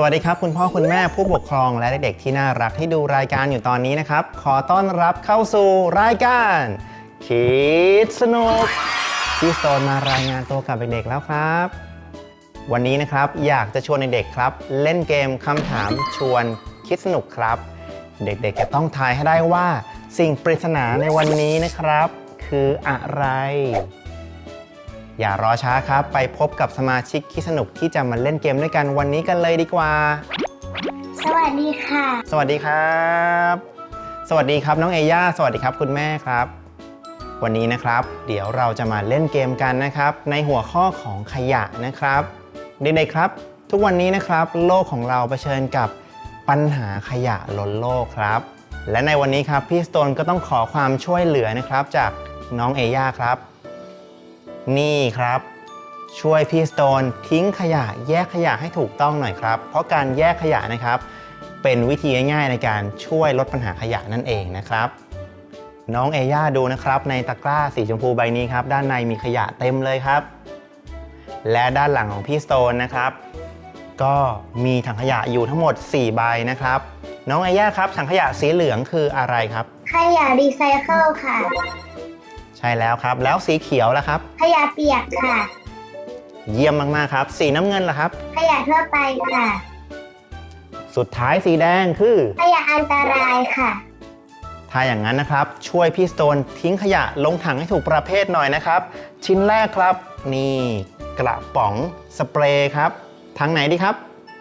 สวัสดีครับ คุณพ่อคุณแม่ผู้ปกครองและเด็กๆที่น่ารักที่ดูรายการอยู่ตอนนี้นะครับ ขอต้อนรับเข้าสู่รายการคิดสนุกพี่โซนมารายงานตัวกับเด็กๆแล้วครับ วันนี้นะครับอยากจะชวนเด็กๆครับ เล่นเกมคำถามชวนคิดสนุกครับ เด็กๆจะต้องทายให้ได้ว่า สิ่งปริศนาในวันนี้นะครับ คืออะไร อย่ารอช้าครับ ไปพบกับสมาชิกคิดสนุกที่จะมาเล่นเกมด้วยกันวันนี้กันเลยดีกว่า สวัสดีค่ะ สวัสดีครับ สวัสดีครับน้องเอย่าสวัสดีครับ คุณแม่ครับ วันนี้นะครับ เดี๋ยวเราจะมาเล่นเกมกันนะครับ ในหัวข้อของขยะนะครับเด็กๆครับ ทุกวันนี้นะครับ โลกของเราเผชิญกับปัญหาขยะล้นโลกครับ และในวันนี้ครับพี่สโตนก็ต้องขอความช่วยเหลือนะครับจากน้องเอย่าครับ นี่ครับ ช่วยพี่สโตนทิ้งขยะแยกขยะให้ถูกต้องหน่อยครับ เพราะการแยกขยะนะครับ เป็นวิธีง่ายๆในการช่วยลดปัญหาขยะนั่นเองนะครับ น้องเอย่าดูนะครับในตะกร้าสีชมพูใบนี้ครับด้านในมีขยะเต็มเลยครับ และด้านหลังของพี่สโตนนะครับก็มีถังขยะอยู่ทั้งหมด 4 ใบนะครับ น้องเอย่าครับถังขยะสีเหลืองคืออะไรครับ ขยะรีไซเคิลค่ะ ใช่แล้วครับ แล้วสีเขียวล่ะครับ ขยะเปียกค่ะ เยี่ยมมากๆครับ สีน้ำเงินล่ะครับ ขยะทั่วไปค่ะ สุดท้ายสีแดงคือ ขยะอันตรายค่ะ ถ้าอย่างนั้นนะครับ ช่วยพี่สโตนทิ้งขยะลงถังให้ถูกประเภทหน่อยนะครับ ชิ้นแรกครับ นี่กระป๋องสเปรย์ครับถังไหนดีครับ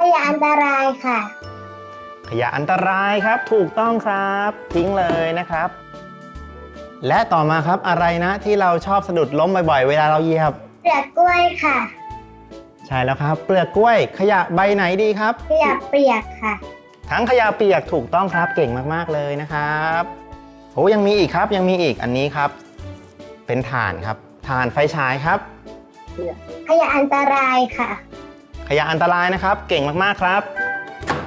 ขยะอันตรายค่ะ ขยะอันตรายครับ ถูกต้องครับ ทิ้งเลยนะครับ และต่อมาครับอะไรนะที่เราชอบสะดุดล้มบ่อยๆ เวลาเราเหยียบ เปลือกกล้วยค่ะใช่แล้วครับ เปลือกกล้วย ขยะใบไหนดีครับขยะเปียกค่ะ ทั้งขยะเปียกถูกต้องครับเก่งมากๆเลยนะครับโอ้ยังมีอีกครับยังมีอีกอันนี้ครับ เป็นถ่านครับถ่านไฟฉายครับ ขยะอันตรายค่ะ ขยะอันตรายนะครับ เก่งมากๆครับ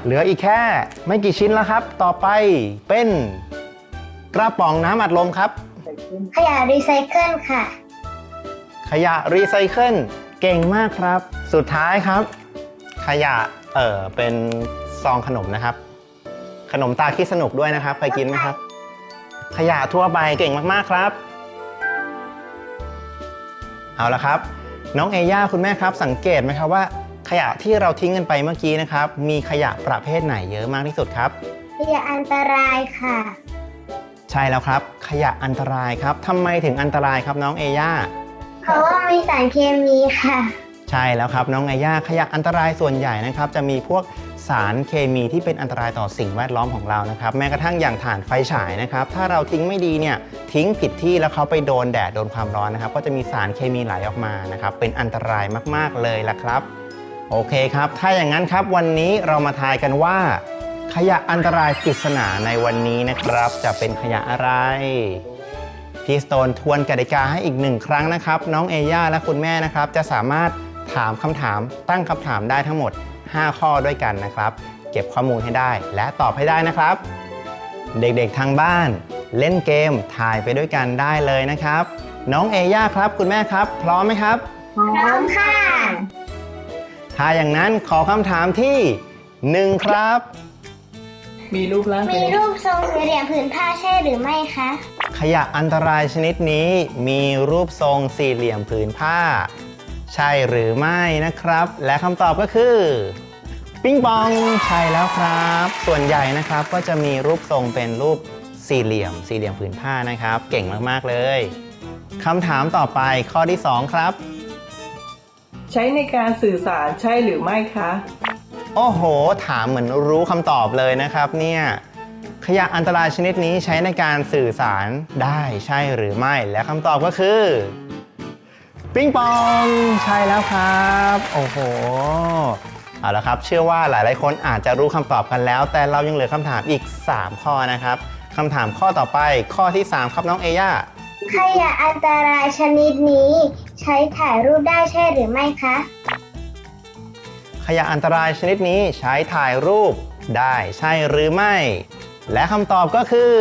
เหลืออีกแค่ไม่กี่ชิ้นแล้วครับ ต่อไปเป็น กระป๋องน้ำอัดลมครับ ขยะรีไซเคิลค่ะ ขยะรีไซเคิลเก่งมากครับ สุดท้ายครับ ขยะเออเป็นซองขนมนะครับ ขนมตาคิดสนุกด้วยนะครับเคยกินไหมครับ ขยะทั่วไปเก่งมากๆครับ เอาละครับ น้องเอย่าคุณแม่ครับ สังเกตไหมครับว่า ขยะที่เราทิ้งกันไปเมื่อกี้นะครับ มีขยะประเภทไหนเยอะมากที่สุดครับ ขยะอันตรายค่ะ ใช่แล้วครับ ขยะอันตรายครับทำไมถึงอันตรายครับน้องเอย่า เพราะว่ามีสารเคมีค่ะ ใช่แล้วครับน้องไอย่าขยะอันตรายส่วนใหญ่นะครับ จะมีพวกสารเคมีที่เป็นอันตรายต่อสิ่งแวดล้อมของเรานะครับ แม้กระทั่งอย่างถ่านไฟฉายนะครับ ถ้าเราทิ้งไม่ดีเนี่ยทิ้งผิดที่แล้วเขาไปโดนแดดโดนความร้อนนะครับ ก็จะมีสารเคมีไหลออกมานะครับ เป็นอันตรายมากๆเลยละครับ โอเคครับ ถ้าอย่างนั้นครับวันนี้เรามาทายกันว่า ขยะอันตรายปริศนาในวันนี้นะครับ จะเป็นขยะอะไร พี่สโตนทวนกติกาให้อีกหนึ่งครั้งนะครับ น้องเอย่าและคุณแม่นะครับ จะสามารถถามคำถามตั้งคำถามได้ทั้งหมด 5 ข้อด้วยกันนะครับ เก็บข้อมูลให้ได้และตอบให้ได้นะครับ เด็กๆทางบ้าน เล่นเกมถ่ายไปด้วยกันได้เลยนะครับ น้องเอย่าครับ คุณแม่ครับ พร้อมไหมครับ พร้อมค่ะ ถ้าอย่างนั้นขอคำถามที่ 1 ครับ มีรูปร่างเป็มีนยังไงรูปทรงสี่เหลี่ยมผืนผ้าใช่หรือไม่คะ ขยะอันตรายชนิดนี้มีรูปทรงสี่เหลี่ยมผืนผ้า ใช่หรือไม่นะครับ และคำตอบก็คือ ปิ้งปองใช่แล้วครับ ส่วนใหญ่นะครับก็จะมีรูปทรงเป็นรูปสี่เหลี่ยม สี่เหลี่ยมผืนผ้านะครับ เก่งมากๆเลยคำถามต่อไปข้อที่2ครับ ใช้ในการสื่อสารใช่หรือไม่คะ โอ้โห ถามเหมือนรู้คำตอบเลยนะครับเนี่ยขยะอันตรายชนิดนี้ใช้ในการสื่อสารได้ใช่หรือไม่ และคำตอบก็คือปิ้งปองใช่แล้วครับ โอ้โหเอาละครับ เชื่อว่าหลายๆ คนอาจจะรู้คำตอบกันแล้ว แต่เรายังเหลือคำถามอีก 3 ข้อนะครับคำถามข้อต่อไปข้อที่ 3 ครับน้องเอย่าขยะอันตรายชนิดนี้ ใช้ถ่ายรูปได้ใช่หรือไม่คะ ขยะอันตรายชนิดนี้ใช้ถ่ายรูปได้ใช่หรือไม่ และคำตอบก็คือ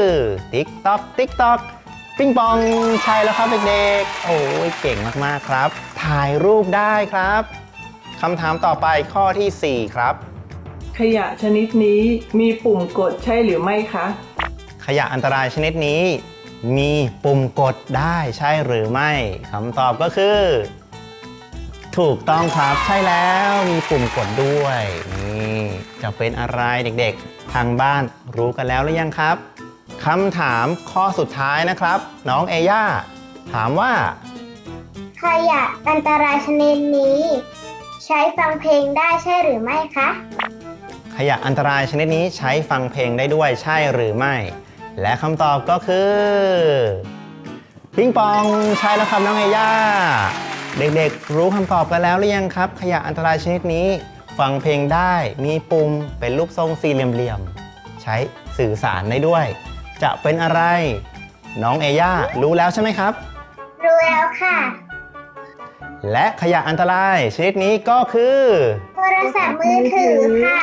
TikTok TikTok ปิงปองใช่แล้วครับเด็กๆ โอ้ยเก่งมากๆครับ ถ่ายรูปได้ครับคำถามต่อไปข้อที่ 4 ครับ ขยะชนิดนี้มีปุ่มกดใช่หรือไม่คะ ขยะอันตรายชนิดนี้ มีปุ่มกดได้ใช่หรือไม่คำตอบก็คือ ถูกต้องครับใช่แล้วมีปุ่มกดด้วยนี่จะเป็นอะไรเด็กๆ ทางบ้านรู้กันแล้วหรือยังครับคำถามข้อสุดท้ายนะครับ น้องเอย่าถามว่า ขยะอันตรายชนิดนี้ ใช้ฟังเพลงได้ใช่หรือไม่คะ ขยะอันตรายชนิดนี้ใช้ฟังเพลงได้ด้วยใช่หรือไม่ และคำตอบก็คือ ปิงปองใช่แล้วครับน้องเอย่า เด็กๆ รู้คำตอบกันแล้วหรือยังครับ ขยะอันตรายชนิดนี้ ฟังเพลงได้ มีปุ่มเป็นรูปทรงสี่เหลี่ยมๆ ใช้สื่อสารได้ด้วย จะเป็นอะไร น้องเอย่ารู้แล้วใช่ไหมครับ รู้แล้วค่ะ และขยะอันตรายชนิดนี้ก็คือ โทรศัพท์มือถือค่ะ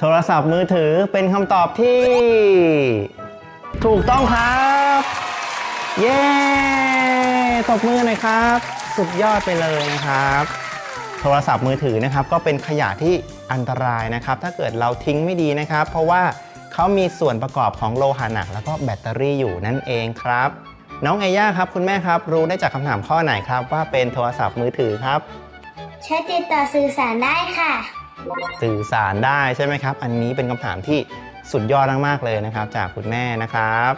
โทรศัพท์มือถือเป็นคำตอบที่ ถูกต้องครับ เย้ตบมือหน่อยครับ สุดยอดไปเลยนะครับ โทรศัพท์มือถือนะครับก็เป็นขยะที่อันตรายนะครับ ถ้าเกิดเราทิ้งไม่ดีนะครับ เพราะว่าเขามีส่วนประกอบของโลหะหนัก แล้วก็แบตเตอรี่อยู่นั่นเองครับ น้องเอย่าครับ คุณแม่ครับ รู้ได้จากคำถามข้อไหนครับ ว่าเป็นโทรศัพท์มือถือครับ ใช้ติดต่อสื่อสารได้ค่ะ สื่อสารได้ใช่ไหมครับ อันนี้เป็นคำถามที่สุดยอดมากๆเลยนะครับ จากคุณแม่นะครับ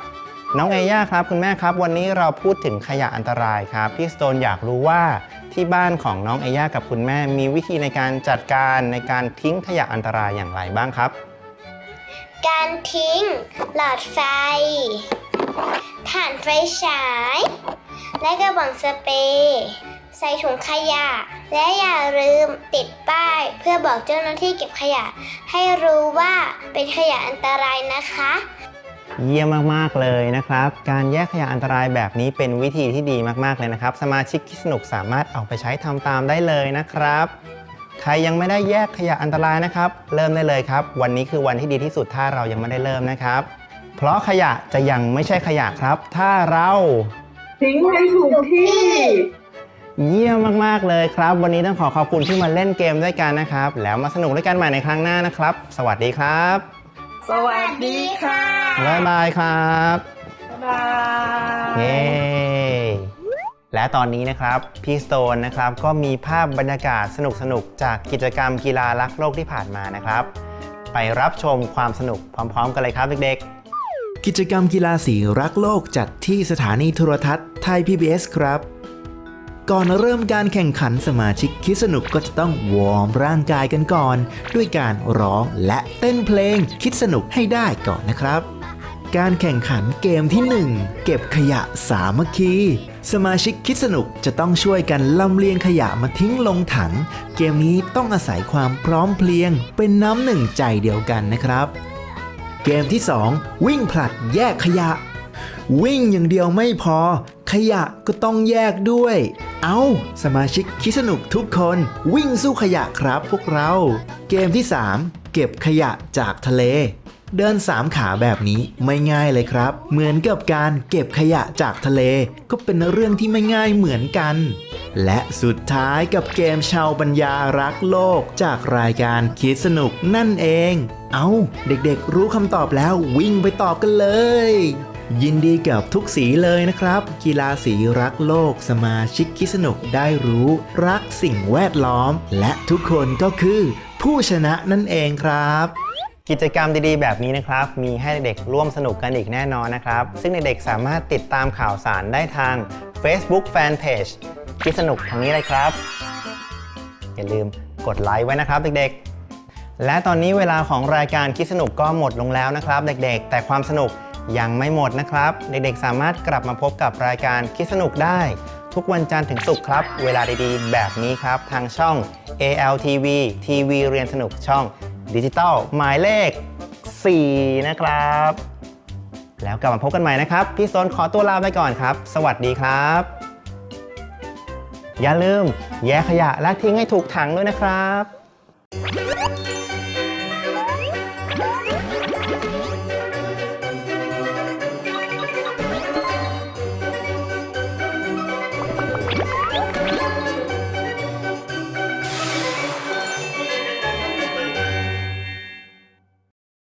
น้องเอย่าครับคุณแม่ครับ วันนี้เราพูดถึงขยะอันตรายครับพี่สโตนอยากรู้ว่าที่บ้านของน้องเอย่ากับคุณแม่ มีวิธีในการจัดการในการทิ้งขยะอันตรายอย่างไรบ้างครับ การทิ้ง หลอดไฟถ่านไฟฉาย และกระบอกสเปรย์ใส่ถุงขยะ และอย่าลืมติดป้าย เพื่อบอกเจ้าหน้าที่เก็บขยะ ให้รู้ว่าเป็นขยะอันตรายนะคะ เยี่ยมมากๆเลยนะครับ การแยกขยะอันตรายแบบนี้เป็นวิธีที่ดีมากๆเลยนะครับ สมาชิกคิดสนุกสามารถเอาไปใช้ทำตามได้เลยนะครับ ใครยังไม่ได้แยกขยะอันตรายนะครับ เริ่มได้เลยครับ วันนี้คือวันที่ดีที่สุดถ้าเรายังไม่ได้เริ่มนะครับ เพราะขยะจะยังไม่ใช่ขยะครับ ถ้าเราทิ้งให้ถูกที่ เยี่ยมมากๆเลยครับ วันนี้ต้องขอขอบคุณที่มาเล่นเกมด้วยกันนะครับ แล้วมาสนุกด้วยกันใหม่ในครั้งหน้านะครับ สวัสดีครับ สวัสดีค่ะบ๊ายบายครับบ๊ายบาเย้ยและตอนนี้นะครับพี่สโตนนะครับก็มีภาพบรรยากาศสนุกๆจากกิจกรรมกีฬารักโลกที่ผ่านมานะครับ ไปรับชมความสนุกพร้อม ๆ กันเลยครับเด็กกิจกรรมกีฬาสีรักโลกจัดที่สถานีโทรทัศน์ไทย PBS ครับ ก่อนเริ่มการแข่งขันสมาชิกคิดสนุกก็จะต้องวอร์มร่างกายกันก่อน ด้วยการร้องและเต้นเพลงคิดสนุกให้ได้ก่อนนะครับ การแข่งขันเกมที่ 1 เก็บขยะสามัคคี สมาชิกคิดสนุกจะต้องช่วยกันลำเลียงขยะมาทิ้งลงถัง เกมนี้ต้องอาศัยความพร้อมเพรียง เป็นน้ำหนึ่งใจเดียวกันนะครับ เกมที่ 2 วิ่งผลัดแยกขยะ วิ่งอย่างเดียวไม่พอ ขยะก็ต้องแยกด้วย เอาสมาชิกคิดสนุกทุกคนวิ่งสู้ขยะครับพวกเรา เกมที่ 3 เก็บขยะจากทะเล เดินสามขาแบบนี้ไม่ง่ายเลยครับ เหมือนกับการเก็บขยะจากทะเล ก็เป็นเรื่องที่ไม่ง่ายเหมือนกัน และสุดท้ายกับเกมชาวปัญญารักโลกจากรายการคิดสนุกนั่นเอง เอาเด็กๆรู้คำตอบแล้ววิ่งไปตอบกันเลย ยินดีกับทุกสีเลยนะครับ กีฬาสีรักโลกสมาชิกคิดสนุกได้รู้ รักสิ่งแวดล้อม และทุกคนก็คือผู้ชนะนั่นเองครับ กิจกรรมดีๆ แบบนี้นะครับ มีให้เด็กร่วมสนุกกันอีกแน่นอนนะครับ ซึ่งเด็กๆสามารถติดตามข่าวสารได้ทาง Facebook Fanpage คิดสนุกทางนี้เลยครับ อย่าลืมกดไลค์ไว้นะครับเด็กๆ และตอนนี้เวลาของรายการคิดสนุกก็หมดลงแล้วนะครับ เด็กๆ แต่ความสนุก ยังไม่หมดนะครับ เด็กๆ สามารถกลับมาพบกับรายการคิดสนุกได้ ทุกวันจันทร์ถึงศุกร์ครับ เวลาดีๆ แบบนี้ครับ ทางช่อง ALTV ทีวีเรียนสนุกช่องดิจิตอลหมายเลข 4 นะครับ แล้วกลับมาพบกันใหม่นะครับ พี่โซนขอตัวลาไปก่อนครับ สวัสดีครับ อย่าลืม แยกขยะและทิ้งให้ถูกถังด้วยนะครับ